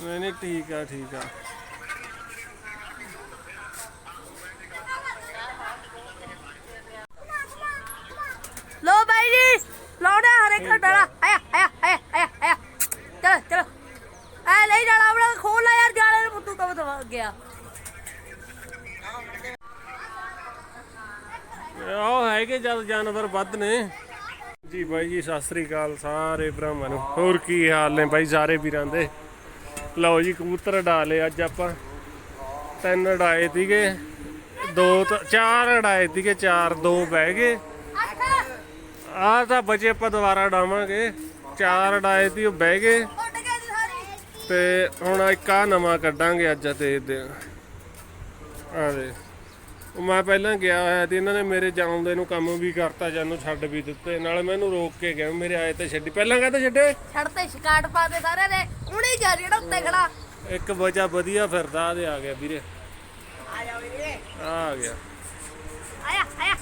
ਨਹੀਂ ਨਹੀਂ ਠੀਕ ਆ ਠੀਕ ਆ। ਲੋ ਬਾਈ ਜੀ ਲਾਉਣਾ ਹਰੇ ਘਟਾਲਾ ਆਇਆ ਆਇਆ ਆਇਆ ਆਇਆ ਆਇਆ। ਚਲ ਚਲ। ਆ ਲੈ ਜਾਣਾ ਆਪਣਾ ਖੋਲ ਲੈ ਯਾਰ ਜਾਲੇ ਨੂੰ ਪੁੱਤੂ ਕਬ ਗਿਆ ਉਹ ਹੈਗੇ ਜਦ ਜਾਨਵਰ ਵੱਧ ਨੇ। ਜੀ ਬਾਈ ਜੀ ਸਤਿ ਸ੍ਰੀ ਅਕਾਲ ਸਾਰੇ ਭਰਾਵਾਂ ਨੂੰ। ਹੋਰ ਕੀ ਹਾਲ ਨੇ ਬਾਈ ਸਾਰੇ ਵੀਰਾਂ ਦੇ? ਲਓ ਜੀ, ਕਬੂਤਰ ਡਾਲੇ ਅੱਜ ਆਪਾਂ। ਤਿੰਨ ਉਡਾਏ ਸੀਗੇ, ਦੋ ਤਾਂ ਚਾਰ ਉਡਾਏ ਸੀਗੇ, ਚਾਰ ਦੋ ਬਹਿ ਗਏ। ਆਹ ਤਾਂ ਬਚੇ ਆਪਾਂ ਦੁਬਾਰਾ ਉਡਾਵਾਂਗੇ ਚਾਰ ਉਡਾਏ ਸੀ, ਉਹ ਬਹਿ ਗਏ। ਉੱਡ ਤੇ ਹੁਣ ਇੱਕ ਆ ਨਵਾਂ ਕੱਢਾਂਗੇ ਅੱਜ ਤੇ ਆ ਆ ਦੇ ਮੈਂ ਪਹਿਲਾਂ ਗਿਆ ਹੋਇਆ ਤੇ ਇਹਨਾਂ ਨੇ ਮੇਰੇ ਜਾਉਂਦੇ ਨੂੰ ਕੰਮ ਵੀ ਕਰਤਾ ਜਾਨੂੰ ਛੱਡ ਵੀ ਦਿੱਤੇ। ਨਾਲੇ ਮੈਨੂੰ ਰੋਕ ਕੇ ਗਏ ਮੇਰੇ ਆਏ ਤੇ ਛੱਡੀ। ਪਹਿਲਾਂ ਕਹਿੰਦਾ ਛੱਡੇ? ਛੜ ਤੇ ਸ਼ਿਕਾਟ ਪਾ ਦੇ ਸਾਰੇ ਨੇ। ਹੁਣੇ ਜਾ ਜਿਹੜਾ ਉੱਤੇ ਖੜਾ। ਇੱਕ ਬਚਾ ਵਧੀਆ ਫਿਰਦਾ ਤੇ ਆ ਗਿਆ ਵੀਰੇ। ਆ ਜਾ ਵੀਰੇ। ਆ ਆ ਗਿਆ। ਆਇਆ ਆਇਆ।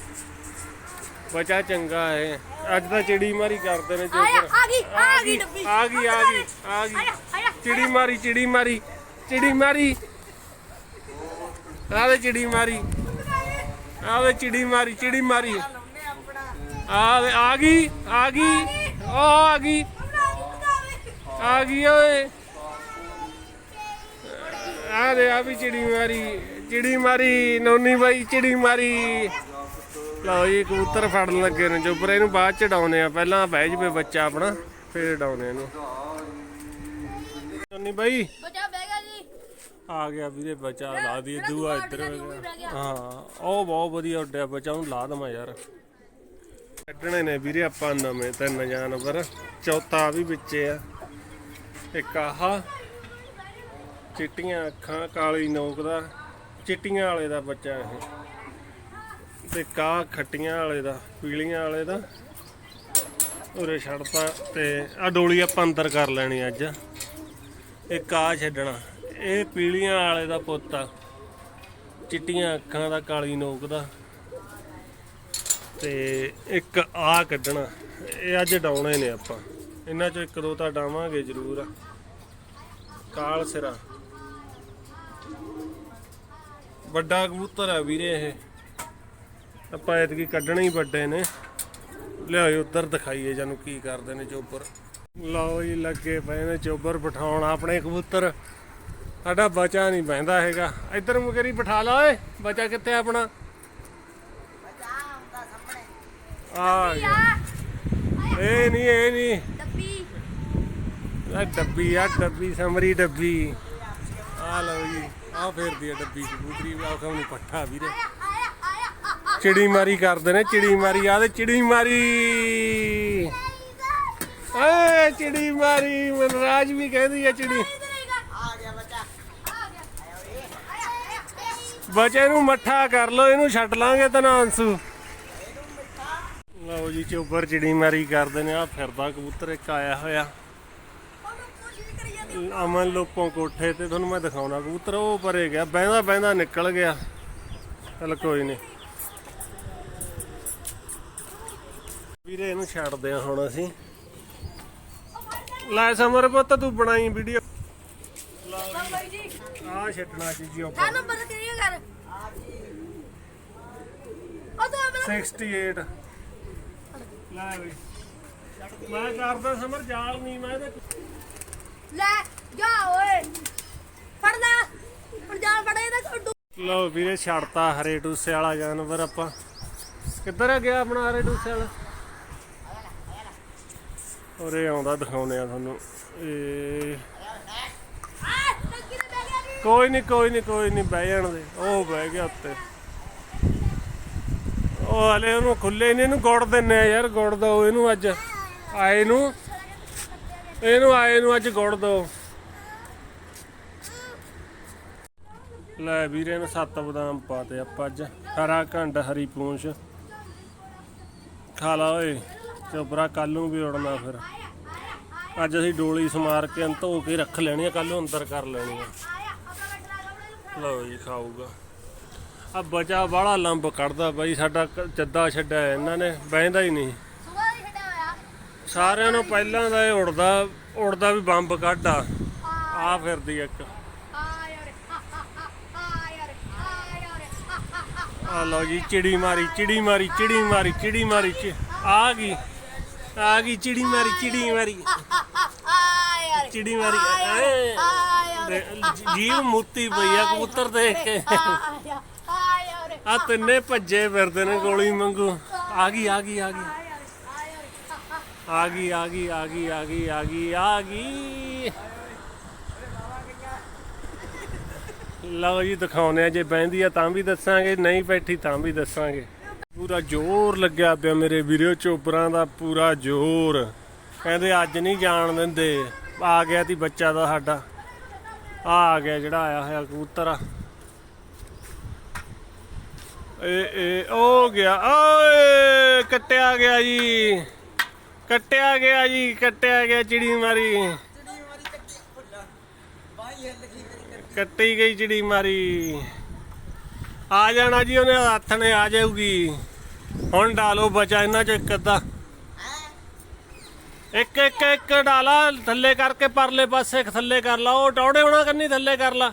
ਬਚਾ ਚੰਗਾ ਹੈ ਅੱਜ ਤਾਂ ਚਿੜੀ ਮਾਰੀ ਕਰਦੇ ਨੇ ਚੋਕਰ ਆ ਗਈ ਆ ਗਈ ਡੱਬੀ। ਆ ਗਈ ਆ ਗਈ ਆ ਗਈ। ਚਿੜੀ ਮਾਰੀ ਚਿੜੀ ਮਾਰੀ ਚਿੜੀ ਮਾਰੀ। ਆਵੇ ਚਿੜੀ ਮਾਰੀ। ਆਵੇ ਚਿੜੀ ਮਾਰੀ ਚਿੜੀ ਮਾਰੀ। ਆਵੇ, ਆ ਗਈ ਆ ਗਈ ਉਹ ਆ ਗਈ। ਆ ਗਈ ਓਏ। ਆ ਦੇ ਆ ਵੀ ਚਿੜੀ ਮਾਰੀ ਚਿੜੀ ਮਾਰੀ, ਨੋਨੀ ਬਾਈ ਚਿੜੀ ਮਾਰੀ। ਲਓ ਜੀ, ਕਬੂਤਰ ਫੜਨ ਲੱਗੇ ਨੇ ਜੋਬਰ ਇਹਨੂੰ ਬਾਅਦ ਚ ਆ। ਪਹਿਲਾਂ ਬਹਿ ਜਵੇ ਬੱਚਾ ਆਪਣਾ, ਫੇਰ ਡਾਉਨੇ ਇਹਨੂੰ। ਨੋਨੀ ਬਾਈ। ਆ ਗਿਆ ਵੀਰੇ ਬਚਾ ਲਾ ਦੀ ਦੂਆ ਇੱਧਰ। ਹਾਂ ਉਹ ਬਹੁਤ ਵਧੀਆ ਉੱਡਿਆ ਬਚਾ ਉਹਨੂੰ ਲਾ ਦਮਾ ਯਾਰ। ਕੱਢਣੇ ਨੇ ਵੀਰੇ ਆਪਾਂ ਨਵੇਂ ਤਿੰਨ ਜਾਨਵਰ ਚੌਥਾ ਵੀ ਵਿੱਚੇ ਆ। ਇੱਕ ਆਹ ਚਿੱਟੀਆਂ ਅੱਖਾਂ ਕਾਲੀ ਨੋਕ ਦਾ ਚਿੱਟੀਆਂ ਵਾਲੇ ਦਾ ਬੱਚਾ ਇਹ। ਤੇ ਕਾ ਖੱਟੀਆਂ ਵਾਲੇ ਦਾ ਪੀਲੀਆਂ ਵਾਲੇ ਦਾ। ਉਰੇ ਛੱਡਤਾ ਤੇ ਆ ਡੋਲੀ ਆਪਾਂ ਅੰਦਰ ਕਰ ਲੈਣੀ ਅੱਜ। ਇੱਕ ਆ ਛੱਡਣਾ। ਇਹ ਪੀਲੀਆਂ ਵਾਲੇ ਦਾ ਪੁੱਤ ਆ। ਚਿੱਟੀਆਂ ਅੱਖਾਂ ਦਾ, ਕਾਲੀ ਨੋਕ ਦਾ। ਤੇ ਇੱਕ ਆ ਕੱਢਣਾ। ਇਹ ਅੱਜ ਡਾਉਣੇ ਨੇ ਆਪਾਂ। ਇਹਨਾਂ ਚੋਂ ਇੱਕ ਦੋ ਤਾਂ ਡਾਵਾਂਗੇ ਜ਼ਰੂਰ। ਕਾਲ ਸਿਰਾ। ਵੱਡਾ ਕਬੂਤਰ ਆ ਵੀਰੇ ਇਹ। ਆਪਾਂ ਐਤਕੀ ਕੱਢਣੇ ਹੀ ਵੱਡੇ ਨੇ। ਲਿਆਓ, ਉੱਧਰ ਦਿਖਾਈਏ ਜਾਨੂੰ ਕੀ ਕਰਦੇ ਨੇ ਚੋਬਰ। ਲਓ ਜੀ, ਲੱਗੇ ਪਏ ਨੇ ਚੋਬਰ ਬਿਠਾਉਣ ਆਪਣੇ ਕਬੂਤਰ। ਸਾਡਾ ਬਚਾ ਨਹੀਂ ਬਹਿੰਦਾ ਹੈਗਾ। ਇੱਧਰ ਮੁਕਰੀ ਬਿਠਾ ਲਾ ਓਏ ਬਚਾ ਕਿੱਥੇ ਆ ਆਪਣਾ? ਆ ਗਿਆ। ਇਹ ਨਹੀਂ ਇਹ ਨਹੀਂ। ਡੱਬੀ। ਆ ਡੱਬੀ ਆ ਡੱਬੀ ਸਮਰੀ ਡੱਬੀ। ਆ ਲਓ ਜੀ ਆ ਫੇਰਦੀ ਆ ਡੱਬੀ ਕਬੂਤਰੀ ਆ ਖਾਉਣੀ ਪੱਠਾ ਵੀਰੇ। ਚਿੜੀ ਮਾਰੀ ਕਰਦੇ ਨੇ ਚਿੜੀ ਮਾਰੀ ਆ ਤੇ ਚਿੜੀ ਮਾਰੀ। ਏ ਚਿੜੀ ਮਾਰੀ ਮਨਰਾਜ ਵੀ ਕਹਿੰਦੀ ਆ ਚਿੜੀ ਆ ਗਿਆ ਬਚਾ ਆ ਗਿਆ ਆਇਆ ਆਇਆ ਬਚੇ ਨੂੰ ਮੱਠਾ ਕਰ ਲੋ ਇਹਨੂੰ ਛੱਡ ਲਾਂਗੇ ਤਾਂ ਨਾ ਅੰਸੂ। ਲਓ ਜੀ ਚੋਬਰ ਚਿੜੀ ਮਾਰੀ ਕਰਦੇ ਨੇ ਆ ਫਿਰਦਾ ਕਬੂਤਰ ਇੱਕ ਆਇਆ ਹੋਇਆ। ਅਮਨ ਲੋਪੋਂ ਕੋਠੇ ਤੇ ਤੁਹਾਨੂੰ ਮੈਂ ਦਿਖਾਉਣਾ ਕਬੂਤਰ ਉਹ ਪਰੇ ਗਿਆ ਬਹਿੰਦਾ ਬਹਿੰਦਾ ਨਿਕਲ ਗਿਆ। ਚਲ ਕੋਈ ਨਹੀਂ ਵੀਰੇ ਇਹਨੂੰ ਛੱਡਦੇ ਆ ਹੁਣ ਅਸੀਂ। ਲੈ ਸਮਰ ਪੁੱਤ ਤੂੰ ਬਣਾਈ ਵੀਡੀਓ ਬਾਈ ਜੀ। ਆ ਛੱਡਣਾ ਸੀ ਜੀ ਉੱਪਰ ਸਾਨੂੰ ਪਤਾ ਕਰ। ਉਹ ਤੋਂ ਆਪਣਾ 68 ਲੈ ਬਈ ਮੈਂ ਕਰਦਾ ਸਮਰ ਜਾਲ ਨਹੀਂ ਮੈਂ ਤੇ ਲੈ ਜਾ ਓਏ। ਫੜ ਲੈ। ਹੁਣ ਜਾ ਫੜੇ ਇਹਦਾ ਕੱਢੂ ਲਓ ਵੀਰੇ ਛੱਡਤਾ ਹਰੇ ਟੂਸੇ ਵਾਲਾ ਜਾਨਵਰ ਆਪਾਂ। ਕਿੱਧਰ ਆ ਗਿਆ ਆਪਣਾ ਹਰੇ ਟੂਸੇ ਵਾਲਾ? ਉਰੇ ਆਉਂਦਾ ਦਿਖਾਉਨੇ ਆ ਤੁਹਾਨੂੰ। ਇਹ ਆ ਟੱਕੀ ਤੇ ਬਹਿ ਗਿਆ ਜੀ ਕੋਈ ਨਹੀਂ ਕੋਈ ਨਹੀਂ ਕੋਈ ਨਹੀਂ ਬਹਿ ਜਾਣ ਦੇ। ਉਹ ਬਹਿ ਗਿਆ ਉੱਤੇ। ਉਹ ਹਲੇ ਉਹਨੂੰ ਖੁੱਲੇ ਨਹੀਂ ਇਹਨੂੰ ਗੁੜ ਦਿੰਨੇ ਆ ਯਾਰ, ਗੁੜ ਦੋ ਇਹਨੂੰ ਅੱਜ। ਆਏ ਨੂੰ। ਇਹਨੂੰ ਆਏ ਨੂੰ ਅੱਜ ਗੁੜ ਦੋ। ਲੈ ਵੀਰੇ ਨੇ ਸੱਤ ਬਦਾਮ ਪਾਤੇ ਆਪਾਂ ਅੱਜ। ਹਰਾ ਘੰਡ, ਹਰੀ ਪੂੰਛ। ਖਾ ਲਾ ਓਏ ਚੋਬਰਾ ਕੱਲ ਨੂੰ ਵੀ ਉੜਨਾ ਫਿਰ। ਅੱਜ ਅਸੀਂ ਡੋਲੀ ਸਮਾਰ ਕੇ, ਧੋ ਕੇ ਰੱਖ ਲੈਣੀ ਆ ਕੱਲ ਨੂੰ ਅੰਦਰ ਕਰ ਲੈਣੀ ਆ ਆਇਆ ਆਪਣਾ ਬੈਠਾ ਲਾ ਲਓ ਜੀ ਖਾਊਗਾ। ਆ ਬਚਾ ਬਾਹਲਾ ਲੰਬ ਕੱਢਦਾ ਬਾਈ ਸਾਡਾ ਕ- ਚੱਦਾ ਛੱਡਿਆ ਇਹਨਾਂ ਨੇ ਬਹਿੰਦਾ ਹੀ ਨਹੀਂ। ਹੀ ਸਾਰਿਆਂ ਨੂੰ ਪਹਿਲਾਂ ਦਾ ਇਹ ਉੜਦਾ ਉੜਦਾ ਵੀ ਬੰਬ ਕੱਢ ਆ। ਫਿਰਦੀ ਇੱਕ। ਆ ਯਾਰ ਆ ਯਾਰ ਆ ਯਾਰ ਆ ਲਓ ਜੀ ਚਿੜੀ ਮਾਰੀ ਚਿੜੀ ਮਾਰੀ ਚਿੜੀ ਮਾਰੀ ਚਿੜੀ ਮਾਰੀ ਚਿ- ਆ ਗਈ। ਆ ਗਈ ਚਿੜੀ ਮਾਰੀ ਚਿੜੀ ਮਾਰੀ। ਆ ਯਾਰ। ਚਿੜੀ ਮਾਰੀ ਐ। ਆ ਜੀਵ ਮੁੱਤੀ ਪਈ ਆ ਕਬੂਤਰ ਦੇਖ ਕੇ। ਆ ਯਾਰ ਆ ਆ ਤਿੰਨੇ ਭੱਜੇ ਫਿਰਦੇ ਨੇ ਗੋਲੀ ਮੰਗੂ ਆ ਗਈ ਆ ਗਈ ਆ ਗਈ। ਆ ਗਈ ਆ ਗਈ ਆ ਗਈ ਆ ਗਈ ਆ ਗਈ ਆ ਗਈ। ਲਓ ਜੀ ਦਿਖਾਉਨੇ ਆ ਜੇ ਬਹਿੰਦੀ ਆ ਤਾਂ ਵੀ ਦੱਸਾਂਗੇ, ਨਹੀਂ ਬੈਠੀ ਤਾਂ ਵੀ ਦੱਸਾਂਗੇ। ਪੂਰਾ ਜ਼ੋਰ ਲੱਗਿਆ ਪਿਆ ਮੇਰੇ ਵੀਰੋ ਚੋਪਰਾਂ ਦਾ, ਪੂਰਾ ਜ਼ੋਰ। ਕਹਿੰਦੇ ਅੱਜ ਨਹੀਂ ਜਾਣ ਦਿੰਦੇ। ਆ ਗਿਆ ਤੀ ਬੱਚਾ ਦਾ ਸਾਡਾ। ਆ ਆ ਗਿਆ ਜਿਹੜਾ ਆਇਆ ਹੋਇਆ ਕਬੂਤਰ। ਆ ਏ ਏ ਉਹ ਗਿਆ। ਓਏ, ਕੱਟਿਆ ਗਿਆ ਜੀ। ਕੱਟਿਆ ਗਿਆ ਜੀ, ਕੱਟਿਆ ਗਿਆ ਚਿੜੀ ਮਾਰੀ। ਕੱਟੀ ਗਈ ਚਿੜੀ ਮਾਰੀ। ਆ ਜਾਣਾ ਜੀ ਉਹਨੇ, ਹੱਥ ਨੇ ਆ ਜਾਊਗੀ। ਹੁਣ ਡਾਲੋ ਬਚਾ, ਇਹਨਾਂ ਚ ਇੱਕ ਅੱਧਾ। ਇੱਕ ਇੱਕ ਇੱਕ ਡਾਲਾ ਥੱਲੇ ਕਰਕੇ ਪਰਲੇ ਪਾਸੇ ਥੱਲੇ ਕਰ ਲਾ, ਉਹ ਟੌੜੇ ਹੋਣਾ ਕੰਨੀ ਥੱਲੇ ਕਰ ਲਾ?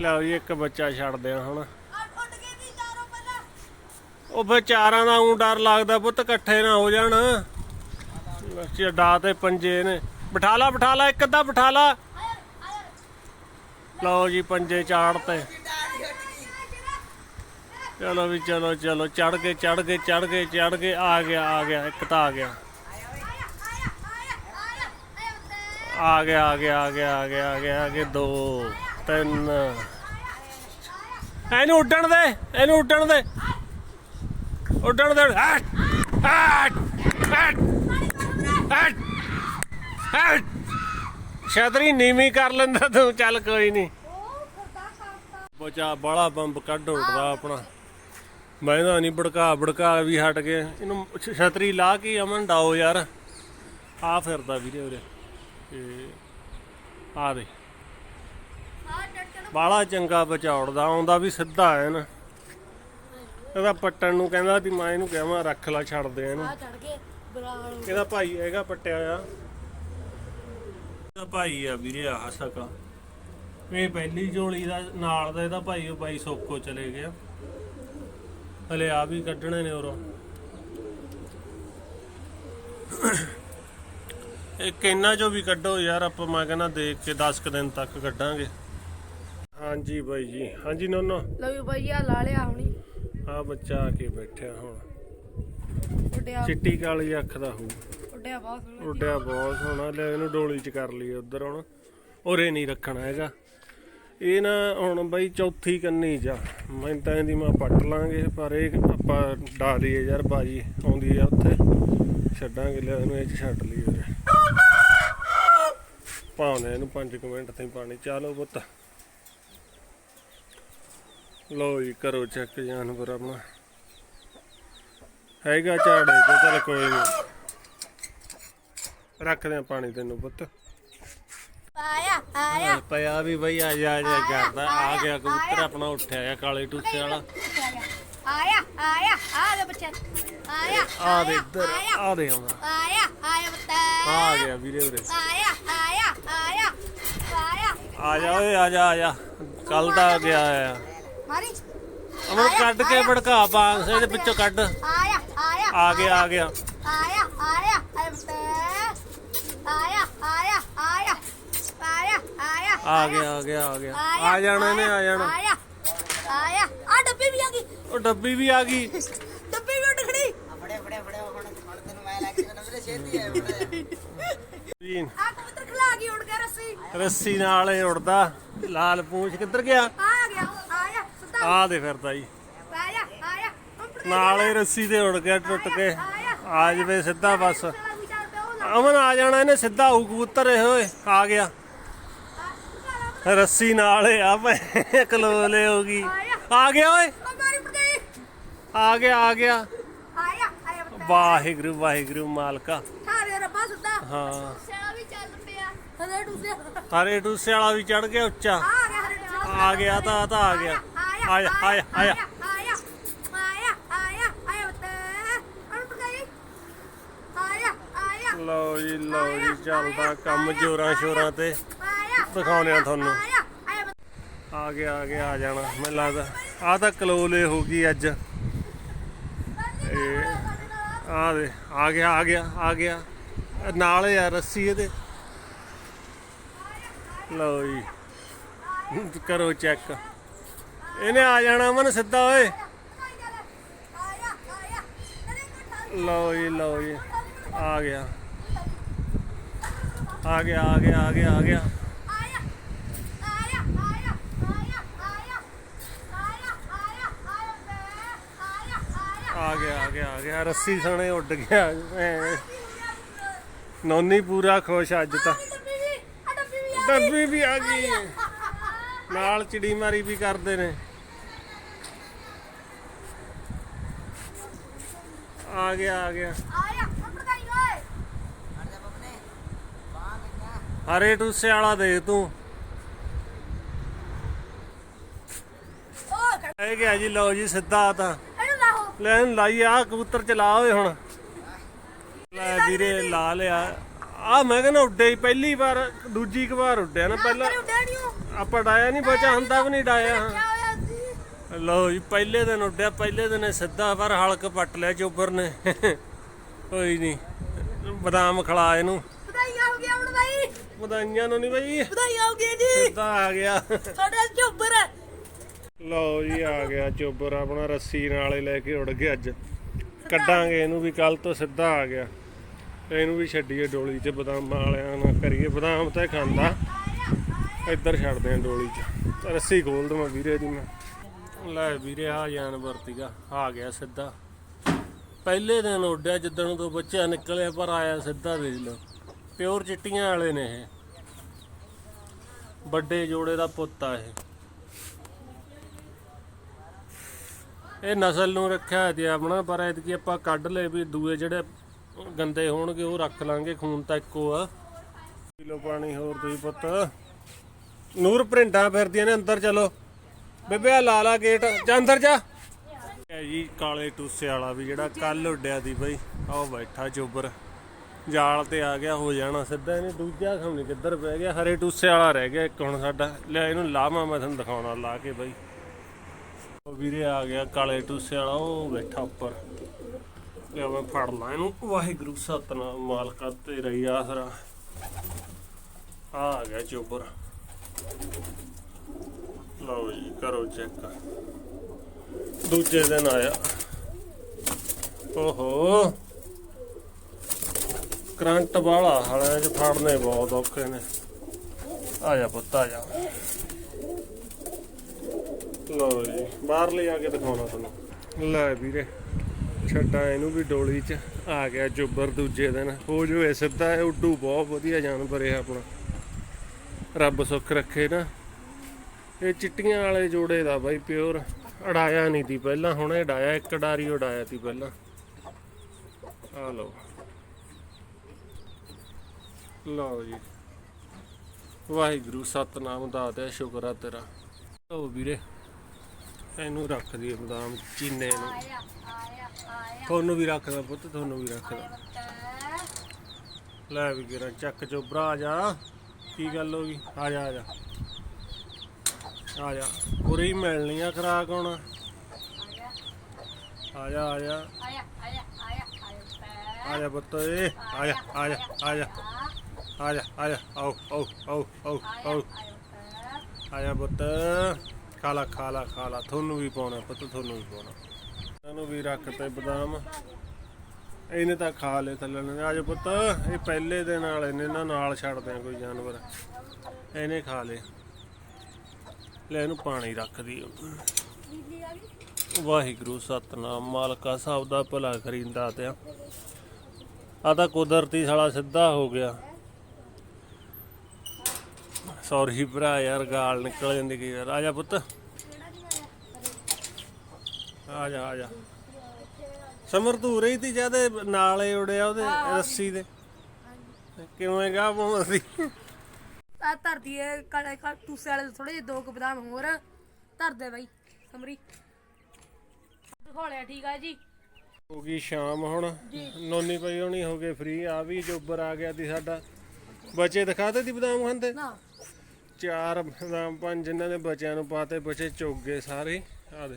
ਲਓ ਜੀ, ਇੱਕ ਬੱਚਾ ਛੱਡ ਆ ਹੁਣ। ਉਹ ਵਿਚਾਰਾਂ ਦਾ ਉਂ ਡਰ ਲੱਗਦਾ ਪੁੱਤ, ਇਕੱਠੇ ਨਾ ਹੋ ਜਾਣ। ਡਾ ਤੇ ਪੰਜੇ ਨੇ। ਬਿਠਾਲਾ ਬਿਠਾਲਾ ਇੱਕ ਅੱਧਾ ਬਿਠਾਲਾ ਲਓ ਜੀ, ਪੰਜੇ ਚਾੜ ਤੇ। ਚਲੋ ਵੀ ਚਲੋ ਚਲੋ ਚੜ ਕੇ ਚੜ ਕੇ ਚੜ ਕੇ ਚੜ ਕੇ ਆ ਗਿਆ ਆ ਗਿਆ ਇੱਕ ਤਾਂ ਆ ਗਿਆ। ਆ ਗਿਆ ਆ ਗਿਆ ਆ ਗਿਆ ਆ ਗਿਆ ਆ ਗਿਆ ਆ ਗਿਆ ਦੋ ਤਿੰਨ। ਇਹਨੂੰ ਉੱਡਣ ਦੇ ਇਹਨੂੰ ਉੱਡਣ ਦੇ। ਉੱਡਣ ਦੇ ਹਟ ਹਟ ਹਟ ਹਟ ਹਟ। ਛਤਰੀ ਨੀਵੀਂ ਕਰ ਲੈਂਦਾ ਤੂੰ ਚੱਲ ਕੋਈ ਨਹੀਂ। ਬਚਾ ਬੜਾ ਬੰਬ ਕੱਢ ਉੱਡਦਾ ਆਪਣਾ। ਮੈਂ ਨਹੀਂ ਭੜਕਾ ਭੜਕਾ ਵੀ ਹਟ ਗਏ ਇਹਨੂੰ ਛਤਰੀ ਲਾ ਕੇ ਅਮਨ ਡਾਓ ਯਾਰ। ਆ ਫਿਰਦਾ ਵੀਰੇ ਉਰੇ। ਤੇ ਆ ਦੇ। ਬਾਲਾ ਚੰਗਾ ਬਚਾਉੜਦਾ ਆਉਂਦਾ ਵੀ ਸਿੱਧਾ ਹੈ ਨਾ ਇਹਦਾ ਪੱਟਣ ਨੂੰ ਕਹਿੰਦਾ ਵੀ ਮੈਂ ਇਹਨੂੰ ਕਹਾਂ ਰੱਖ ਲਾ ਛੱਡ ਦੇ ਇਹਨੂੰ। ਕੇ ਇਹਦਾ ਭਾਈ ਹੈਗਾ ਪੱਟਿਆ ਆ ਇਹਦਾ ਭਾਈ ਆ ਵੀਰੇ ਆ ਸਕਾ ਇਹ ਪਹਿਲੀ ਝੋਲੀ ਦਾ ਨਾਲ ਦਾ ਇਹਦਾ ਭਾਈ ਉਹ ਬਾਈ ਸੋਕੋ ਚਲੇ ਗਿਆ। ਹਲੇ ਆ ਵੀ ਕੱਢਣੇ ਨੇ ਉਰੋਂ। ਇਹ ਕਿੰਨਾ ਚੋਂ ਵੀ ਕੱਢੋ ਯਾਰ ਆਪਾਂ ਮੈਂ ਕਹਿੰਦਾ ਦੇਖ ਕੇ 10 ਕੁ ਦਿਨ ਤੱਕ ਕੱਢਾਂਗੇ। ਹਾਂਜੀ ਬਾਈ ਜੀ ਹਾਂਜੀ ਨੋਨੋ। ਲਓ ਬਾਈ ਆ ਲਾ ਲਿਆ ਹੁਣੀ। ਆ ਬੱਚਾ ਆ ਕੇ ਬੈਠਿਆ ਹੁਣ। ਉੱਡਿਆ ਚਿੱਟੀ ਕਾਲੀ ਅੱਖ ਦਾ ਹੋਊ। ਉੱਡਿਆ ਬਹੁਤ ਸੋਹਣਾ। ਉੱਡਿਆ ਬਹੁਤ ਸੋਹਣਾ। ਲੈ ਇਹਨੂੰ ਡੋਲੀ ਚ ਕਰ ਲਈ ਉਧਰ ਹੁਣ। ਉਰੇ ਨਹੀਂ ਰੱਖਣਾ ਹੈਗਾ। ਇਹ ਨਾ ਹੁਣ ਬਈ ਚੌਥੀ ਕੰਨੀ ਜਾ ਮੈਂ ਤਾਂ ਇਹਦੀ ਮਾਂ ਪੱਟ ਲਾਂਗੇ, ਪਰ ਇਹ ਆਪਾਂ ਡਾ ਦਈਏ ਯਾਰ ਬਾਜੀ, ਆਉਂਦੀ ਆ ਉੱਥੇ। ਛੱਡਾਂਗੇ ਲੈ ਇਹਨੂੰ, ਇਹ ਚ ਛੱਡ ਲਈ ਉਰੇ ਪਾਉਣੇ ਇਹਨੂੰ 5 ਮਿੰਟ ਤਾਈਂ ਪਾਣੀ। ਚਾਲੋ ਪੁੱਤ। ਲੋ ਜੀ, ਕਰੋ ਚੈੱਕ ਜਾਨਵਰ ਆਪਣਾ। ਹੈਗਾ ਝਾੜੇ ਤੇ, ਚਲ ਕੋਈ ਨਹੀਂ ਰੱਖਦੇ ਆ ਪਾਣੀ ਤੈਨੂੰ ਪੁੱਤ। ਆਇਆ। ਪਿਆ ਵੀ ਬਈ ਆ ਜਾ ਜਾ ਕਰਦਾ। ਆ ਗਿਆ ਕਬੂਤਰ ਆਪਣਾ ਉੱਠਿਆ ਆ ਕਾਲੇ ਟੂਸੇ ਵਾਲਾ। ਆਇਆ ਆਇਆ ਆ ਗਿਆ ਬੱਚਾ। ਆਇਆ ਆ ਦੇ ਇੱਧਰ ਆ ਦੇ ਆਉਂਦਾ ਆਇਆ ਆਇਆ ਬੱਤਾ ਆ ਗਿਆ ਵੀਰੇ ਉਰੇ। ਆਇਆ ਆਇਆ ਆਇਆ ਆਇਆ। ਆ ਜਾ ਓਏ ਆ ਜਾ ਆ ਜਾ। ਕੱਲ ਦਾ ਗਿਆ ਆ। ਮਾਰੀ। ਅਮਰ ਕੱਢ ਕੇ ਭੜਕਾ ਪਾ ਇਹਦੇ ਵਿੱਚੋਂ ਕੱਢ। ਆਇਆ ਆਇਆ ਆ ਗਿਆ ਆ ਗਿਆ ਆਇਆ ਆਇਆ ਆਇਆ ਬੱਤਾ ਆਇਆ ਆਇਆ ਆਇਆ ਆਇਆ ਆਇਆ ਆ ਗਿਆ ਆ ਗਿਆ ਆ ਗਿਆ। ਆ ਜਾਣਾ ਇਹਨੇ ਆ ਜਾਣਾ। ਆਇਆ। ਆਇਆ। ਆ ਡੱਬੀ ਵੀ ਆ ਗਈ। ਉਹ ਡੱਬੀ ਵੀ ਆ ਗਈ। ਡੱਬੀ ਵੀ ਉੱਡ ਖੜੀ। ਫੜੇ ਫੜੇ ਫੜੇ ਹੁਣ ਹੁਣ ਤੈਨੂੰ ਮੈਂ ਲੱਗ ਗਿਆ ਮੇਰੇ ਛੇਤੀ ਹੈ ਫੜੇ ਜੀ, ਆ ਕਬੂਤਰ ਖਲਾ ਗਈ ਉੱਡ ਗਿਆ ਰੱਸੀ। ਰੱਸੀ ਨਾਲ ਇਹ ਉੜਦਾ ਲਾਲ ਪੂੰਛ ਕਿੱਧਰ ਗਿਆ? ਆ ਗਿਆ ਆਇਆ ਸਿੱਧਾ। ਆ ਦੇ ਫਿਰਦਾ ਜੀ ਆਇਆ ਆਇਆ। ਨਾਲ ਰੱਸੀ ਤੇ ਉੜ ਗਿਆ ਟੁੱਟ ਕੇ। ਆ ਜਵੇ ਸਿੱਧਾ ਬਸ। ਉਹ ਅਮਨ ਆ ਜਾਣਾ ਇਹਨੇ ਸਿੱਧਾ ਆਊ ਕਬੂਤਰ ਇਹ ਓਏ ਆ ਗਿਆ। ਰੱਸੀ ਨਾਲ ਆ ਪੈ ਕਲੋਲੇ ਹੋ ਗਈ ਆ ਗਿਆ ਓਏ। ਆ ਗਿਆ ਆ ਗਿਆ। ਆਇਆ ਆਇਆ ਬੱਤਾ। ਵਾਹਿਗੁਰੂ ਵਾਹਿਗੁਰੂ ਮਾਲਕਾ। ਸਾਰੇ ਰੱਬਾ ਸਿੱਧਾ ਹਾਂ। ਸਿਆਲਾ ਵੀ ਚੱਲ ਪਿਆ। ਟੂਸੇ ਹਰੇ ਟੂਸੇ ਵਾਲਾ ਵੀ ਚੜ ਗਿਆ ਉੱਚਾ। ਆ ਗਿਆ ਹਰੇ ਟੂਸੇ ਆ ਗਿਆ ਤਾਂ ਆ ਤਾਂ ਆ ਗਿਆ। ਆਇਆ ਆਇਆ ਆਇਆ ਆਇਆ ਆਇਆ। ਆਇਆ ਆਇਆ। ਬੱਤਾ। ਉੱਡ ਗਈ। ਆਇਆ ਆਇਆ। ਲਓ ਜੀ ਲਓ ਜੀ ਚੱਲਦਾ ਕੰਮ ਜੋਰਾਂ ਸ਼ੋਰਾਂ ਤੇ। ਦਿਖਾਉਂਦੇ ਆ ਤੁਹਾਨੂੰ। ਆ ਗਿਆ ਆ ਗਿਆ ਆ ਜਾਣਾ ਮੈਨੂੰ ਲੱਗਦਾ। ਆ ਤਾਂ ਕਲੋਲੇ ਹੋ ਗਈ ਅੱਜ। ਆ ਦੇ ਆ ਗਿਆ ਆ ਗਿਆ ਆ ਗਿਆ। ਨਾਲ ਯਾਰ ਰੱਸੀ ਇਹਦੇ। ਲਓ ਜੀ। ਕਰੋ ਚੈੱਕ। ਇਹਨੇ ਆ ਜਾਣਾ ਮਨ ਸਿੱਧਾ ਓਏ। ਲਓ ਜੀ ਲਓ ਜੀ। ਆ ਗਿਆ। ਆ ਗਿਆ ਆ ਗਿਆ ਆ ਗਿਆ ਆ ਗਿਆ। ਗਿਆ ਆ ਗਿਆ ਰੱਸੀ ਸਣੇ ਉੱਡ ਗਿਆ। ਨੌਨੀ ਪੂਰਾ ਖੁਸ਼ ਅੱਜ ਤਾਂ। ਡੱਬੀ ਵੀ ਆ ਗਈ। ਨਾਲ ਚਿੜੀ ਮਾਰੀ ਵੀ ਕਰਦੇ ਨੇ। ਆ ਗਿਆ ਆ ਗਿਆ। ਹਰੇ ਟੂਸੇ ਵਾਲਾ ਦੇਖ ਤੂੰ। ਇਹ ਗਿਆ ਜੀ ਲਓ ਜੀ ਸਿੱਧਾ ਆ ਤਾਂ। ਇਹਨੂੰ ਲਾਹੋ ਲੈ ਇਹਨੂੰ ਲਾਈ ਆ ਕਬੂਤਰ ਚਲਾ ਓਏ ਹੁਣ। ਲੈ ਵੀਰੇ ਲਾ ਲਿਆ। ਆ ਮੈਂ ਕਹਿੰਦਾ ਉੱਡੇ ਹੀ ਪਹਿਲੀ ਵਾਰ ਦੂਜੀ ਵਾਰ ਉੱਡਿਆ ਨਾ ਪਹਿਲਾਂ। ਆਪਾਂ ਡਾਇਆ ਨਹੀਂ ਬਚਾ ਹੁੰਦਾ ਵੀ ਨਹੀਂ ਡਾਇਆ। ਲਓ ਜੀ ਪਹਿਲੇ ਦਿਨ ਉੱਡਿਆ ਪਹਿਲੇ ਦਿਨ ਸਿੱਧਾ ਪਰ ਹਲਕ ਪੱਟ ਲਿਆ ਚੋਬਰ ਨੇ। ਕੋਈ ਨਹੀਂ ਬਦਾਮ ਖਲਾ ਇਹਨੂੰ। ਵਧਾਈਆਂ ਹੋ ਗਿਆ ਹੁਣ ਬਾਈ। ਵਧਾਈਆਂ ਨੂੰ ਨਹੀਂ ਬਈ। ਵਧਾਈਆਂ ਹੋ ਗਈਆਂ ਜੀ। ਸਿੱਧਾ ਆ ਗਿਆ। ਸਾਡਾ ਝੋਬਰ ਹੈ। ਲਓ ਜੀ, ਆ ਗਿਆ ਚੋਬਰ ਆਪਣਾ ਰੱਸੀ ਨਾਲੇ ਲੈ ਕੇ ਉੱਡ ਗਿਆ ਅੱਜ। ਕੱਢਾਂਗੇ ਇਹਨੂੰ ਵੀ ਕੱਲ ਤੋਂ ਸਿੱਧਾ ਆ ਗਿਆ। ਇਹਨੂੰ ਵੀ ਛੱਡੀਏ ਡੋਲੀ 'ਚ, ਬਦਾਮਾਂ ਵਾਲਿਆਂ ਨਾਲ ਕਰੀਏ। ਬਦਾਮ ਤਾਂ ਇਹ ਖਾਂਦਾ। ਇੱਧਰ ਛੱਡਦੇ ਆ ਡੋਲੀ 'ਚ। ਰੱਸੀ ਖੋਲ ਦਵਾਂ ਵੀਰੇ ਦੀ ਮੈਂ। ਲੈ ਵੀਰੇ, ਆ ਜਾਨਵਰ ਤੀਗਾ ਆ ਗਿਆ ਸਿੱਧਾ। ਪਹਿਲੇ ਦਿਨ ਉੱਡਿਆ ਜਿੱਦਣ ਤੋਂ ਬੱਚਾ ਨਿਕਲਿਆ, ਪਰ ਆਇਆ ਸਿੱਧਾ ਵੇਖ ਲਓ। ਪਿਓਰ ਚਿੱਟੀਆਂ ਵਾਲੇ ਨੇ ਇਹ। ਵੱਡੇ ਜੋੜੇ ਦਾ ਪੁੱਤ ਆ ਇਹ। ਇਹ ਨਸਲ ਨੂੰ ਰੱਖਿਆ ਤੇ ਆਪਣਾ, ਪਰ ਐਤਕੀ ਆਪਾਂ ਕੱਢ ਲਏ ਵੀ ਦੂਏ ਜਿਹੜੇ ਗੰਦੇ ਹੋਣਗੇ ਉਹ ਰੱਖ ਲਾਂਗੇ, ਖੂਨ ਤਾਂ ਇੱਕੋ ਆ। ਕਿਲੋ ਪਾਣੀ ਹੋਰ ਤੁਸੀਂ ਪੁੱਤ। ਨੂਰ ਪ੍ਰਿੰਟਾਂ ਫਿਰਦੀਆਂ ਨੇ, ਅੰਦਰ ਚਲੋ। ਬੇਬੇ ਆ ਲਾ ਲਾ ਗੇਟ, ਜਾ ਅੰਦਰ ਜਾ। ਇਹ ਜੀ ਕਾਲੇ ਟੂਸੇ ਵਾਲਾ ਵੀ ਜਿਹੜਾ ਕੱਲ ਉੱਡਿਆ ਦੀ ਬਈ। ਆਹ ਬੈਠਾ ਚੋਬਰ ਜਾਲ ਤੇ ਆ ਗਿਆ, ਹੋ ਜਾਣਾ ਸਿੱਧਾ ਇਹਨੇ। ਦੂਜਾ ਖਮਣੀ ਕਿੱਧਰ ਪੈ ਗਿਆ, ਹਰੇ ਟੂਸੇ ਵਾਲਾ ਰਹਿ ਗਿਆ ਇੱਕ ਹੁਣ ਸਾਡਾ। ਲੈ ਇਹਨੂੰ ਲਾਵਾਂ, ਮੈਂ ਤੁਹਾਨੂੰ ਦਿਖਾਉਣਾ, ਲਾ ਕੇ ਬਈ। ਵੀਰੇ ਆ ਗਿਆ ਕਾਲੇ ਟੂਸੇ ਵਾਲਾ, ਉਹ ਬੈਠਾ ਉੱਪਰ। ਲਿਆ ਮੈਂ ਫੜ ਲਾਂ ਇਹਨੂੰ। ਵਾਹਿਗੁਰੂ, ਸਤਨਾਮ, ਮਾਲਕਾ ਤੇਰਾ ਹੀ ਆਸਰਾ। ਆ ਗਿਆ ਚੋਬਰ। ਲਓ ਜੀ, ਕਰੋ ਚੈੱਕ। ਦੂਜੇ ਦਿਨ ਆਇਆ। ਓਹੋ। ਕਰੰਟ ਵਾਲਾ ਹਲੇ ਚ ਫੜਨੇ ਬਹੁਤ ਔਖੇ ਨੇ। ਆ ਜਾ ਪੁੱਤ, ਆ ਜਾ। ਲਓ ਜੀ ਬਾਹਰ ਲੈ ਆ ਕੇ ਦਿਖਾਉਣਾ ਤੁਹਾਨੂੰ। ਲੈ ਵੀਰੇ, ਛੱਡਾਂ ਇਹਨੂੰ ਵੀ ਡੋਲੀ 'ਚ। ਆ ਗਿਆ ਜੁੱਬਰ ਦੂਜੇ ਦਿਨ। ਹੋ ਜੋ ਸਿੱਧਾ, ਇਹ ਉੱਡੂ ਬਹੁਤ ਵਧੀਆ ਜਾਨਵਰ ਹੈ ਆਪਣਾ। ਰੱਬ ਸੁੱਖ ਰੱਖੇ ਨਾ। ਇਹ ਚਿੱਟੀਆਂ ਵਾਲੇ ਜੋੜੇ ਦਾ ਬਾਈ ਪਿਓਰ। ਅੜਾਇਆ ਨਹੀਂ ਤੀ ਪਹਿਲਾਂ, ਹੁਣ ਇਹ ਡਾਇਆ, ਇੱਕ ਡਾਰੀ ਉਡਾਇਆ ਤੀ ਪਹਿਲਾਂ। ਆ ਲਓ। ਲਓ ਜੀ। ਵਾਹਿਗੁਰੂ, ਸਤਨਾਮ ਦਾਤਿਆ ਸ਼ੁਕਰ ਆ ਤੇਰਾ। ਲਓ ਵੀਰੇ। ਇਹਨੂੰ ਰੱਖ ਦਈਏ ਬਦਾਮ ਚੀਨੇ ਨੂੰ। ਤੁਹਾਨੂੰ ਵੀ ਰੱਖਦਾ ਪੁੱਤ ਤੁਹਾਨੂੰ ਵੀ ਰੱਖਦਾ। ਬੱਤਾ ਲੈ ਵੀ ਗਿਰਾ ਚੱਕ ਚੋਬਰਾ ਆ ਜਾ। ਕੀ ਗੱਲ ਹੋ ਗਈ? ਆ ਜਾ ਆ ਜਾ। ਆ ਜਾ। ਪੂਰੀ ਮਿਲਣੀ ਆ ਖਰਾਕ ਹੁਣ। ਆ ਜਾ ਆ ਜਾ। ਆ ਜਾ ਪੁੱਤ ਏ ਆ ਜਾ ਆ ਜਾ ਆ ਜਾ। ਆ ਜਾ ਆ ਜਾ। ਆਓ ਆਓ ਆਓ ਆਓ ਆਓ। ਆ ਜਾ ਪੁੱਤ। ਖਾ ਲਾ ਖਾ ਲਾ ਖਾ ਲਾ ਤੁਹਾਨੂੰ ਵੀ ਪਾਉਣਾ ਪੁੱਤ, ਤੁਹਾਨੂੰ ਵੀ ਪਾਉਣਾ। ਤੁਹਾਨੂੰ ਵੀ ਰੱਖ ਤੇ ਬਦਾਮ। ਇਹਨੇ ਤਾਂ ਖਾ ਲਏ ਥੱਲੇ ਨੇ। ਆ ਪੁੱਤ, ਇਹ ਪਹਿਲੇ ਦੇ ਨਾਲ ਇਹਨੇ ਨਾ, ਨਾਲ ਛੱਡਦੇ ਆ ਕੋਈ ਜਾਨਵਰ। ਇਹਨੇ ਖਾ ਲਏ। ਲੈ ਇਹਨੂੰ ਪਾਣੀ ਰੱਖ ਦੀ। ਵਾਹਿਗੁਰੂ, ਸਤਨਾਮ। ਮਾਲਕਾ ਸਭ ਦਾ ਭਲਾ ਕਰੀਂਦਾ ਤੇ ਆ ਤਾਂ ਕੁਦਰਤੀ ਸਾਲਾ ਸਿੱਧਾ ਹੋ ਗਿਆ। ਸੌਰੀ ਭਰਾ ਯਾਰ ਗਾਲ ਨਿਕਲ ਜਾਂਦੀ ਕਈ ਵਾਰ। ਆ ਜਾ ਪੁੱਤ। ਆ ਜਾ ਆ ਜਾ। ਸਮਰ ਤੂੰ ਰਹੀ ਤੀ ਜਦ ਨਾਲੇ ਉੜਿਆ ਉਹਦੇ ਰੱਸੀ ਦੇ? ਕਿਵੇਂ ਗਾ ਮੋਮਦੀ ਆ ਧਰਦੀ ਕਾ ਟੂਸੇ ਵਾਲੇ ਥੋੜੇ ਜਿਹੇ ਦੋ ਕੁ ਬਦਾਮ ਹੋਰ। ਧਰ ਦੇ ਬਾਈ ਸਮਰੀ। ਦਿਖਾਉਣਿਆ ਠੀਕ ਆ ਜੀ। ਹੋ ਗਈ ਸ਼ਾਮ ਹੁਣ। ਨੋਨੀ ਪਈ ਹੋਣੀ ਹੋ ਗਏ ਫ੍ਰੀ ਆ ਵੀ ਜੋਬਰ ਆ ਗਿਆ ਦੀ ਸਾਡਾ। ਬੱਚੇ ਦਿਖਾਤੇ ਦੀ ਬਦਾਮ ਖਾਂਦੇ? ਨਾ। ਚਾਰ ਬਦਾਮ ਪੰਜ ਜਿਨ੍ਹਾਂ ਨੇ ਬੱਚਿਆਂ ਨੂੰ ਪਾਤੇ ਬੱਚੇ ਚੁੱਕ ਗਏ ਸਾਰੇ। ਆ ਦੇ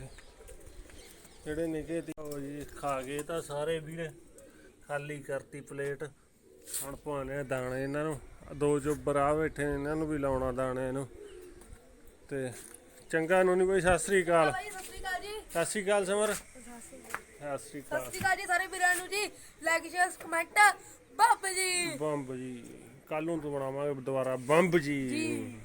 ਜਿਹੜੇ ਨਿੱਕੇ ਤੀ ਉਹ ਜੀ ਖਾ ਗਏ ਤਾਂ ਸਾਰੇ ਵੀਰ। ਖਾਲੀ ਕਰਤੀ ਪਲੇਟ। ਹੁਣ ਪਾਉਣੇ ਆ ਦਾਣੇ ਇਹਨਾਂ ਨੂੰ। ਦੋ ਜੋਬਰ ਆ ਬੈਠੇ ਨੇ, ਇਹਨਾਂ ਨੂੰ ਵੀ ਲਾਉਣਾ ਦਾਣੇ ਇਹਨੂੰ ਤੇ ਚੰਗਾ ਨੂੰ ਨਹੀਂ ਕੋਈ ਸਤਿ ਸ੍ਰੀ ਅਕਾਲ। ਸਤਿ ਸ੍ਰੀ ਅਕਾਲ ਜੀ। ਸਤਿ ਸ੍ਰੀ ਅਕਾਲ ਸਮਰ। ਸਤਿ ਸ੍ਰੀ ਅਕਾਲ। ਸ੍ਰੀ ਸਤਿ ਅਕਾਲ ਸ੍ਰੀ ਅਕਾਲ ਜੀ ਸਾਰੇ ਵੀਰਾਂ ਨੂੰ ਜੀ। Like share comment Baba ji. ਬੰਬ ਜੀ। ਕੱਲ ਨੂੰ ਤੋਂ ਬਣਾਵਾਂਗੇ ਦੁਬਾਰਾ। ਬੰਬ ਜੀ। ਜੀ।